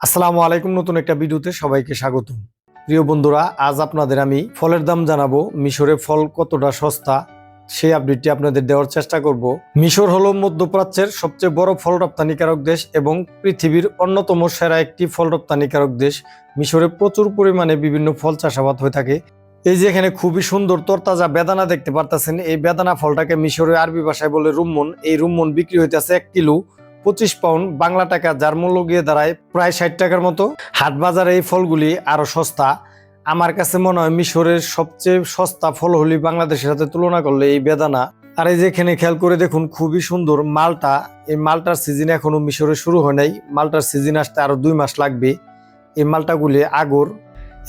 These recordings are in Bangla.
আসসালামু আলাইকুম নতুন একটা ভিডিওতে সবাইকে স্বাগত প্রিয় বন্ধুরা, আজ আপনাদের আমি ফলের দাম জানাব, মিশরে ফল কতটা সস্তা সেই আপডেটটি আপনাদের দেওয়ার চেষ্টা করব। মিশর হলো মধ্যপ্রাচ্যের সবচেয়ে বড় ফল রপ্তানিকারক দেশ এবং পৃথিবীর অন্যতম সেরা একটি ফল রপ্তানিকারক দেশ। মিশরে প্রচুর পরিমাণে বিভিন্ন ফল চাষাবাদ হয়ে থাকে। এই যে এখানে খুবই সুন্দর তরতাজা বেদানা দেখতে পারতেছেন, এই বেদানা ফলটাকে মিশরে আরবি ভাষায় বলে রুম্মন। এই রুম্মন বিক্রি হইতেছে এক কিলো। পঁচিশ পাউন্ড বাংলা টাকা যার মূল্য গিয়ে দাঁড়ায় প্রায় ষাট টাকার মতো। হাট বাজারে এই ফলগুলি আরও সস্তা। আমার কাছে মনে হয় মিশরের সবচেয়ে সস্তা ফল হলি বাংলাদেশের সাথে তুলনা করলে এই বেদানা। আর এই যেখানে খেয়াল করে দেখুন, খুবই সুন্দর মালটা। এই মালটার সিজন এখনও মিশরে শুরু হয় নাই। মালটার সিজন আসতে আরও দুই মাস লাগবে। এই মালটাগুলি আগর।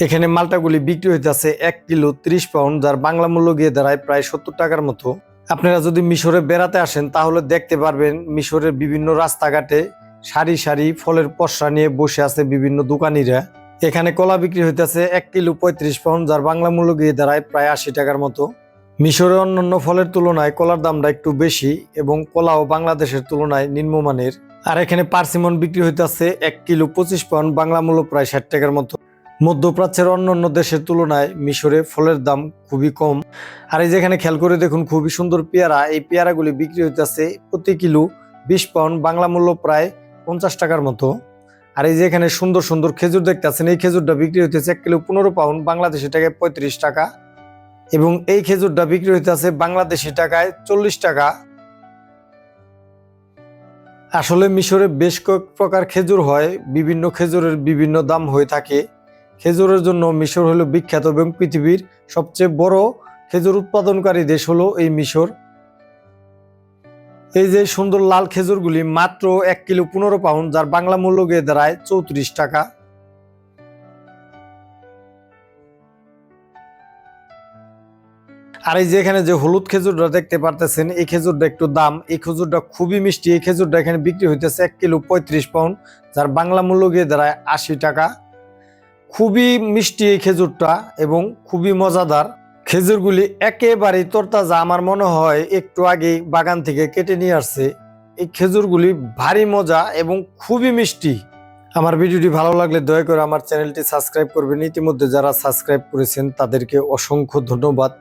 এখানে মালটাগুলি বিক্রি হইতেছে এক কিলো ত্রিশ পাউন্ড যার বাংলা মূল্য গিয়ে দাঁড়ায় প্রায় সত্তর টাকার মতো। আপনারা যদি মিশরে বেড়াতে আসেন, তাহলে দেখতে পারবেন মিশরের বিভিন্ন রাস্তাঘাটে সারি সারি ফলের পসরা নিয়ে বসে আছে বিভিন্ন দোকানিরা। এখানে কলা বিক্রি হইতেছে এক কিলো পঁয়ত্রিশ পাউন্ড, যার বাংলা মূল্য গিয়ে দাঁড়ায় প্রায় আশি টাকার মতো। মিশরে অন্যান্য ফলের তুলনায় কলার দামটা একটু বেশি এবং কলাও বাংলাদেশের তুলনায় নিম্নমানের। আর এখানে পার্সিমন বিক্রি হইতেছে এক কিলো পঁচিশ পাউন্ড, বাংলা মূল্য প্রায় ষাট টাকার মতো। মধ্যপ্রাচ্যের অন্যান্য দেশের তুলনায় মিশরে ফলের দাম খুবই কম। আর এই যেখানে খেয়াল করে দেখুন, খুবই সুন্দর পেয়ারা। এই পেয়ারাগুলি বিক্রি হইতেছে প্রতি কিলো বিশ পাউন্ড, বাংলা মূল্য প্রায় পঞ্চাশ টাকার মতো। আর এই যে এখানে সুন্দর সুন্দর খেজুর দেখতেছেন, এই খেজুরটা বিক্রি হইতেছে এক কিলো পনেরো পাউন্ড, বাংলাদেশি টাকায় পঁয়ত্রিশ টাকা। এবং এই খেজুরটা বিক্রি হইতেছে বাংলাদেশি টাকায় চল্লিশ টাকা। আসলে মিশরে বেশ কয়েক প্রকার খেজুর হয়, বিভিন্ন খেজুরের বিভিন্ন দাম হয়ে থাকে। খেজুরের জন্য মিশর হলো বিখ্যাত এবং পৃথিবীর সবচেয়ে বড় খেজুর উৎপাদনকারী দেশ হলো এই মিশর। এই যে সুন্দর লাল খেজুরগুলি মাত্র এক কিলো পনেরো পাউন্ড, যার বাংলা মূল্য গিয়ে দাঁড়ায় চৌত্রিশ টাকা। আর এই যে এখানে যে হলুদ খেজুরটা দেখতে পারতেছেন, এই খেজুরটা একটু দাম, এই খেজুরটা খুবই মিষ্টি, এই খেজুরটা এখানে বিক্রি হইতেছে এক কিলো পঁয়ত্রিশ পাউন্ড, যার বাংলা মূল্য গিয়ে দাঁড়ায় আশি টাকা। খুবই মিষ্টি এই খেজুরটা এবং খুবই মজাদার। খেজুরগুলি একেবারেই তরতাজা। আমার মনে হয় একটু আগে বাগান থেকে কেটে নিয়ে আসছে। এই খেজুরগুলি ভারী মজা এবং খুবই মিষ্টি। আমার ভিডিওটি ভালো লাগলে দয়া করে আমার চ্যানেলটি সাবস্ক্রাইব করবেন। ইতিমধ্যে যারা সাবস্ক্রাইব করেছেন তাদেরকে অসংখ্য ধন্যবাদ।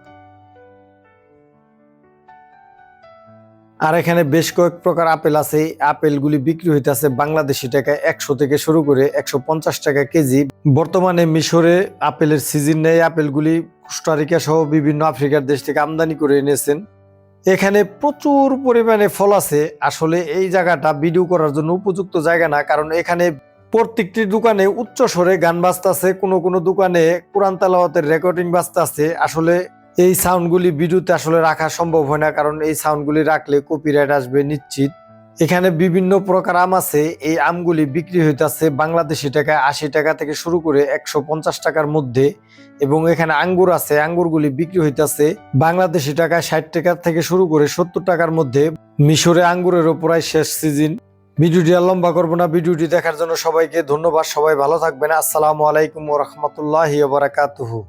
আর এখানে বেশ কয়েক প্রকার আপেল আছে। আপেলগুলি বিক্রি হইতেছে বাংলাদেশি টাকায় একশো থেকে শুরু করে একশো পঞ্চাশ টাকা কেজি। বর্তমানে মিশরে আপেলের সিজন নেই। আপেলগুলি কোস্টারিকা সহ বিভিন্ন আফ্রিকার দেশ থেকে আমদানি করে এনেছেন। এখানে প্রচুর পরিমাণে ফল আছে। আসলে এই জায়গাটা ভিডিও করার জন্য উপযুক্ত জায়গা না, কারণ এখানে প্রত্যেকটি দোকানে উচ্চ স্বরে গান বাজতেছে। কোনো কোনো দোকানে কোরআন তালাওয়াতের রেকর্ডিং বাজতেছে। আসলে এই সাউন্ডগুলি ভিডিওতে আসলে রাখা সম্ভব হয় না, কারণ এই সাউন্ডগুলি রাখলে কপিরাইট আসবে নিশ্চিত। এখানে বিভিন্ন প্রকার আম আছে, এই আমগুলি বিক্রি হইতেছে বাংলাদেশি টাকায় আশি টাকা থেকে শুরু করে একশো পঞ্চাশ টাকার মধ্যে, এবং এখানে আঙ্গুর আছে, আঙ্গুরগুলি বিক্রি হইতেছে বাংলাদেশি টাকায় ষাট টাকা থেকে শুরু করে সত্তর টাকার মধ্যে। মিশরে আঙ্গুরেরও প্রায় শেষ সিজন ভিডিওটি আর লম্বা করব না, ভিডিওটি দেখার জন্য সবাইকে ধন্যবাদ, সবাই ভালো থাকবেন। আসসালামু আলাইকুম রহমতুল্লাহ বারাকাতুহু।